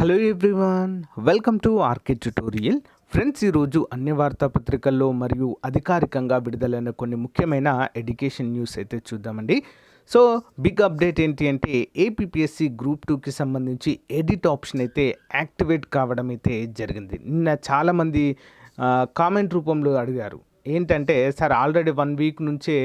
Hello everyone welcome to RK tutorial. Friends ఈరోజు అన్ని వార్తాపత్రికల్లో మరియు అధికారికంగా విడుదలైన కొన్ని ముఖ్యమైన ఎడ్యుకేషన్ న్యూస్ అయితే చూద్దామండి. సో బిగ్ అప్డేట్ ఏంటి అంటే ఏపీఎస్సి గ్రూప్ టూకి సంబంధించి ఎడిట్ ఆప్షన్ అయితే యాక్టివేట్ కావడం అయితే జరిగింది. నిన్న చాలామంది కామెంట్ రూపంలో అడిగారు. ఏంటంటే సార్ ఆల్రెడీ వన్ వీక్ నుంచే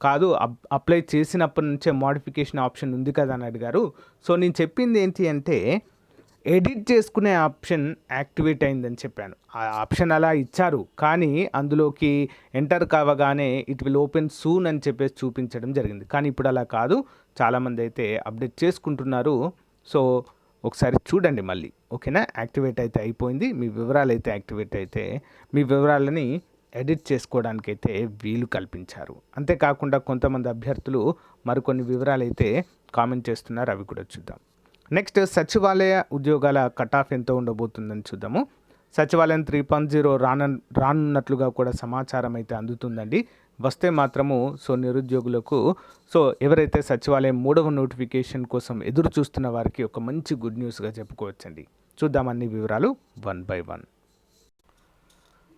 కాదు అప్ అప్లై చేసినప్పటి నుంచే మోడిఫికేషన్ ఆప్షన్ ఉంది కదా అని అడిగారు. సో నేను చెప్పింది ఏంటి అంటే ఎడిట్ చేసుకునే ఆప్షన్ యాక్టివేట్ అయిందని చెప్పాను. ఆ ఆప్షన్ అలా ఇచ్చారు. కానీ అందులోకి ఎంటర్ కావగానే ఇట్ విల్ ఓపెన్ సూన్ అని చెప్పేసి చూపించడం జరిగింది. కానీ ఇప్పుడు అలా కాదు. చాలామంది అయితే అప్డేట్ చేసుకుంటున్నారు. సో ఒకసారి చూడండి మళ్ళీ. ఓకేనా? యాక్టివేట్ అయితే అయిపోయింది. మీ వివరాలు అయితే యాక్టివేట్ అయితే మీ వివరాలని ఎడిట్ చేసుకోవడానికి అయితే వీలు కల్పించారు. అంతేకాకుండా కొంతమంది అభ్యర్థులు మరికొన్ని వివరాలు అయితే కామెంట్ చేస్తున్నారు. అవి కూడా చూద్దాం. నెక్స్ట్ సచివాలయ ఉద్యోగాల కట్ ఆఫ్ ఎంత ఉండబోతుందని చూద్దాము. సచివాలయం త్రీ పాయింట్ జీరో రాన రానున్నట్లుగా కూడా సమాచారం అయితే అందుతుందండి. వస్తే మాత్రము సో నిరుద్యోగులకు సో ఎవరైతే సచివాలయం మూడవ నోటిఫికేషన్ కోసం ఎదురు చూస్తున్న వారికి ఒక మంచి గుడ్ న్యూస్గా చెప్పుకోవచ్చండి. చూద్దాం అన్ని వివరాలు one by one.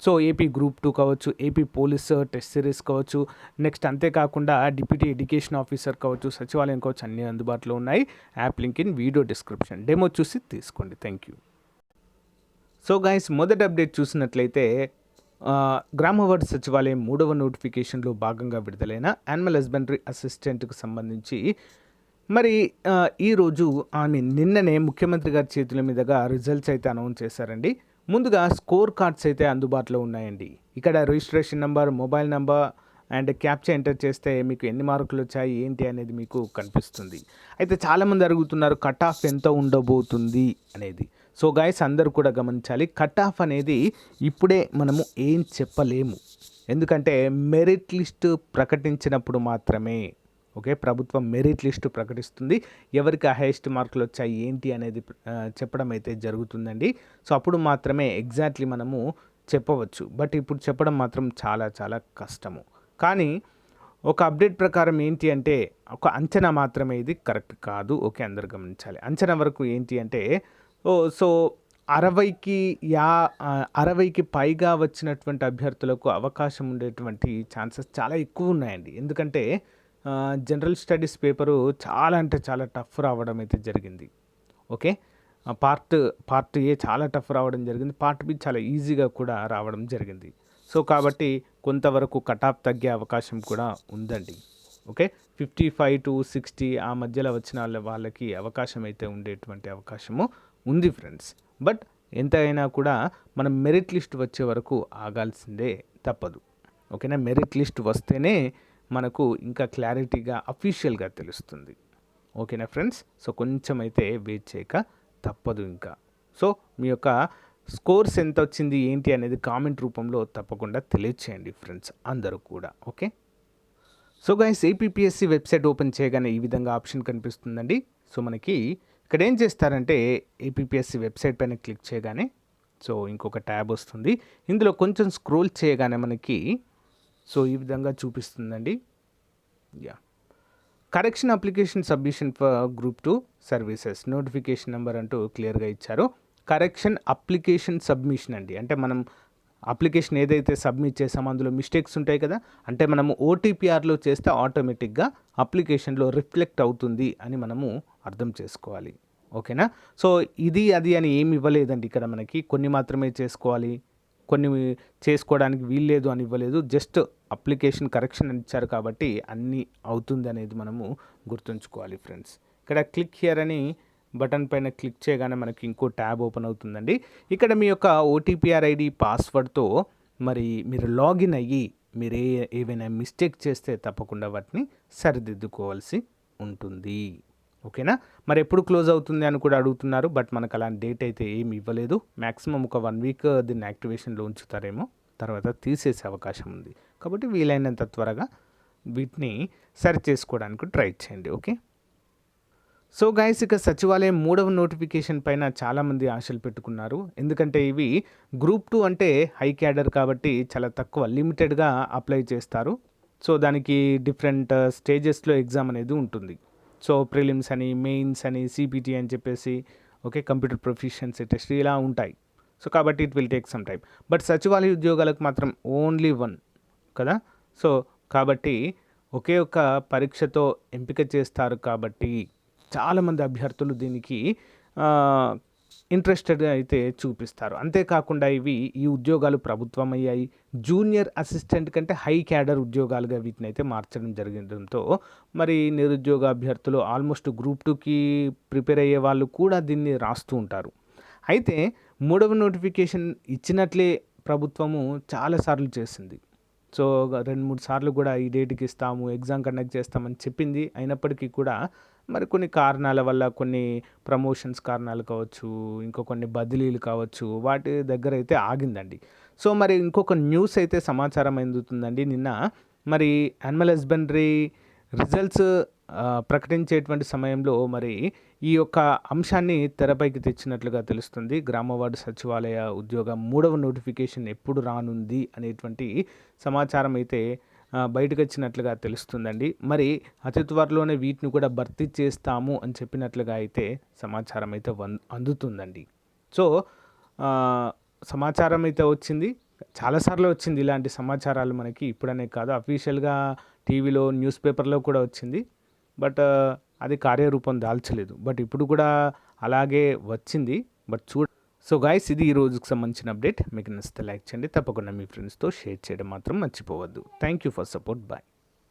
So AP group two కావచ్చు ఏపీ పోలీస్ టెస్ట్ సిరీస్ కావచ్చు నెక్స్ట్ అంతేకాకుండా డిప్యూటీ ఎడ్యుకేషన్ ఆఫీసర్ కావచ్చు సచివాలయం కావచ్చు అన్నీ అందుబాటులో ఉన్నాయి. App link in video description. Demo చూసి తీసుకోండి. Thank you. సో గైస్ మొదటి అప్డేట్ చూసినట్లయితే ఆ, గ్రామవార్డు సచివాలయం మూడవ నోటిఫికేషన్లో భాగంగా విడుదలైన యానిమల్ హస్బెండరీ అసిస్టెంట్కి సంబంధించి మరి ఈరోజు ఆమె నిన్ననే ముఖ్యమంత్రి గారి చేతుల మీదుగా రిజల్ట్స్ అయితే అనౌన్స్ చేశారండి. ముందుగా స్కోర్ కార్డ్స్ అయితే అందుబాటులో ఉన్నాయండి. ఇక్కడ registration number mobile number and captcha enter చేస్తే మీకు ఎన్ని మార్కులు వచ్చాయి ఏంటి అనేది మీకు కనిపిస్తుంది. అయితే చాలామంది అడుగుతున్నారు కట్ ఆఫ్ ఎంత ఉండబోతుంది? అనేది. సో గాయస్ అందరూ కూడా గమనించాలి. కట్ ఆఫ్ అనేది ఇప్పుడే మనము ఏం చెప్పలేము. ఎందుకంటే మెరిట్ లిస్ట్ ప్రకటించినప్పుడు మాత్రమే ఓకే ప్రభుత్వం మెరిట్ లిస్టు ప్రకటిస్తుంది. ఎవరికి హైయెస్ట్ మార్కులు వచ్చాయి ఏంటి అనేది చెప్పడం అయితే జరుగుతుందండి. సో అప్పుడు మాత్రమే ఎగ్జాక్ట్లీ మనము చెప్పవచ్చు. బట్ ఇప్పుడు చెప్పడం మాత్రం చాలా చాలా కష్టము. కానీ ఒక అప్డేట్ ప్రకారం ఏంటి అంటే ఒక అంచనా మాత్రమే ఇది కరెక్ట్ కాదు. ఓకే అందరు గమనించాలి. అంచనా వరకు ఏంటి అంటే ఓ సో అరవైకి యా అరవైకి పైగా వచ్చినటువంటి అభ్యర్థులకు అవకాశం ఉండేటువంటి ఛాన్సెస్ చాలా ఎక్కువ ఉన్నాయండి. ఎందుకంటే జనరల్ స్టడీస్ పేపరు చాలా అంటే చాలా టఫ్ రావడం అయితే జరిగింది. ఓకే? పార్ట్ పార్ట్ ఏ చాలా టఫ్ రావడం జరిగింది. పార్ట్ బి చాలా ఈజీగా కూడా రావడం జరిగింది. సో కాబట్టి కొంతవరకు కటాప్ తగ్గే అవకాశం కూడా ఉందండి. Okay? Fifty five to sixty ఆ మధ్యలో వచ్చిన వాళ్ళ వాళ్ళకి అవకాశం అయితే ఉండేటువంటి అవకాశము ఉంది ఫ్రెండ్స్. బట్ ఎంత అయినా కూడా మనం మెరిట్ లిస్ట్ వచ్చే వరకు ఆగాల్సిందే తప్పదు. ఓకేనా? మెరిట్ లిస్ట్ వస్తేనే మనకు ఇంకా క్లారిటీగా అఫీషియల్గా తెలుస్తుంది. ఓకేనా ఫ్రెండ్స్? సో కొంచెం అయితే వెయిట్ చేయక తప్పదు ఇంకా. సో మీ యొక్క స్కోర్స్ ఎంత వచ్చింది ఏంటి అనేది కామెంట్ రూపంలో తప్పకుండా తెలియచేయండి ఫ్రెండ్స్ అందరూ కూడా. Okay? So guys APSC website open చేయగానే ఈ విధంగా ఆప్షన్ కనిపిస్తుందండి. సో మనకి ఇక్కడ ఏం చేస్తారంటే ఏపీఎస్సి వెబ్సైట్ పైన క్లిక్ చేయగానే సో ఇంకొక ట్యాబ్ వస్తుంది. ఇందులో కొంచెం స్క్రోల్ చేయగానే మనకి సో ఈ విధంగా చూపిస్తుందండి. Yeah correction application submission for group two services notification number అంటూ క్లియర్గా ఇచ్చారు. కరెక్షన్ అప్లికేషన్ సబ్మిషన్ అండి. అంటే మనం అప్లికేషన్ ఏదైతే సబ్మిట్ చేసామో అందులో మిస్టేక్స్ ఉంటాయి కదా? అంటే మనము ఓటీపీఆర్లో చేస్తే ఆటోమేటిక్గా అప్లికేషన్లో రిఫ్లెక్ట్ అవుతుంది అని మనము అర్థం చేసుకోవాలి. ఓకేనా సో ఇది అది అని ఏమి ఇవ్వలేదండి ఇక్కడ మనకి. కొన్ని మాత్రమే చేసుకోవాలి. కొన్ని చేసుకోవడానికి వీల్లేదు అని ఇవ్వలేదు. జస్ట్ అప్లికేషన్ కరెక్షన్ ఇచ్చారు కాబట్టి అన్నీ అవుతుంది అనేది మనము గుర్తుంచుకోవాలి ఫ్రెండ్స్. ఇక్కడ క్లిక్ హియర్ అని బటన్ పైన క్లిక్ చేయగానే మనకి ఇంకో ట్యాబ్ ఓపెన్ అవుతుందండి. ఇక్కడ మీ యొక్క ఓటీపీఆర్ ఐడి పాస్వర్డ్తో మరి మీరు లాగిన్ అయ్యి మీరు ఏ ఏవైనా మిస్టేక్ చేస్తే తప్పకుండా వాటిని సరిదిద్దుకోవాల్సి ఉంటుంది. ఓకేనా? మరి ఎప్పుడు క్లోజ్ అవుతుంది అని కూడా అడుగుతున్నారు బట్ మనకు అలాంటి డేట్ అయితే ఏమి ఇవ్వలేదు. మ్యాక్సిమం ఒక వన్ వీక్ దీన్ని యాక్టివేషన్లో ఉంచుతారేమో తర్వాత తీసేసే అవకాశం ఉంది. కాబట్టి వీలైనంత త్వరగా వీటిని సరి చేసుకోవడానికి ట్రై చేయండి ఓకే? సో గైస్ ఇక సచివాలయం మూడవ నోటిఫికేషన్ పైన చాలామంది ఆశలు పెట్టుకున్నారు. ఎందుకంటే ఇవి గ్రూప్ టూ అంటే హై క్యాడర్ కాబట్టి చాలా తక్కువ లిమిటెడ్గా అప్లై చేస్తారు. సో దానికి డిఫరెంట్ స్టేజెస్లో ఎగ్జామ్ అనేది ఉంటుంది. సో ప్రిలిమ్స్ అని మెయిన్స్ అని సిపిటి అని చెప్పేసి ఓకే కంప్యూటర్ ప్రొఫిషియన్సీ టెస్ట్ ఇలా ఉంటాయి. సో కాబట్టి it will take some time but సచివాలయ ఉద్యోగాలకు మాత్రం ఓన్లీ వన్ కదా? సో కాబట్టి ఒకే ఒక పరీక్షతో ఎంపిక చేస్తారు కాబట్టి చాలామంది అభ్యర్థులు దీనికి ఇంట్రెస్టెడ్గా అయితే చూపిస్తారు. అంతేకాకుండా ఇవి ఈ ఉద్యోగాలు ప్రభుత్వం అయ్యాయి. జూనియర్ అసిస్టెంట్ కంటే హై క్యాడర్ ఉద్యోగాలుగా వీటిని అయితే మార్చడం జరగడంతో మరి నిరుద్యోగ అభ్యర్థులు ఆల్మోస్ట్ గ్రూప్ టూకి ప్రిపేర్ అయ్యే వాళ్ళు కూడా దీన్ని రాస్తూ ఉంటారు. అయితే మూడవ నోటిఫికేషన్ ఇచ్చినట్లే ప్రభుత్వము చాలాసార్లు చేసింది. సో రెండు మూడు సార్లు కూడా ఈ డేట్కి ఇస్తాము ఎగ్జామ్ కండక్ట్ చేస్తామని చెప్పింది. అయినప్పటికీ కూడా మరి కొన్ని కారణాల వల్ల కొన్ని ప్రమోషన్స్ కారణాలు కావచ్చు ఇంకో కొన్ని బదిలీలు కావచ్చు వాటి దగ్గర అయితే ఆగిందండి. సో మరి ఇంకొక న్యూస్ అయితే సమాచారం అందుతుందండి. నిన్న మరి యానిమల్ హస్బెండరీ రిజల్ట్స్ ప్రకటించేటువంటి సమయంలో మరి ఈ యొక్క అంశాన్ని తెరపైకి తెచ్చినట్లుగా తెలుస్తుంది. గ్రామ వార్డు సచివాలయ ఉద్యోగం మూడవ నోటిఫికేషన్ ఎప్పుడు రానుంది అనేటువంటి సమాచారం అయితే బయటకు వచ్చినట్లుగా తెలుస్తుందండి. మరి అతి త్వరలోనే వీటిని కూడా భర్తీ చేస్తాము అని చెప్పినట్లుగా అయితే సమాచారం అయితే అందుతుందండి. సో సమాచారం అయితే వచ్చింది. చాలాసార్లు వచ్చింది ఇలాంటి సమాచారాలు మనకి ఇప్పుడనే కాదు. అఫీషియల్గా టీవీలో న్యూస్ పేపర్లో కూడా వచ్చింది. బట్ అది కార్యరూపం దాల్చలేదు. బట్ ఇప్పుడు కూడా అలాగే వచ్చింది. బట్ చూడ సో గాయస్ ఇది ఈ రోజుకి సంబంధించిన అప్డేట్. మీకు నచ్చితే లైక్ చేయండి. తప్పకుండా మీ ఫ్రెండ్స్తో షేర్ చేయడం మాత్రం మర్చిపోవద్దు. Thank you for support. Bye.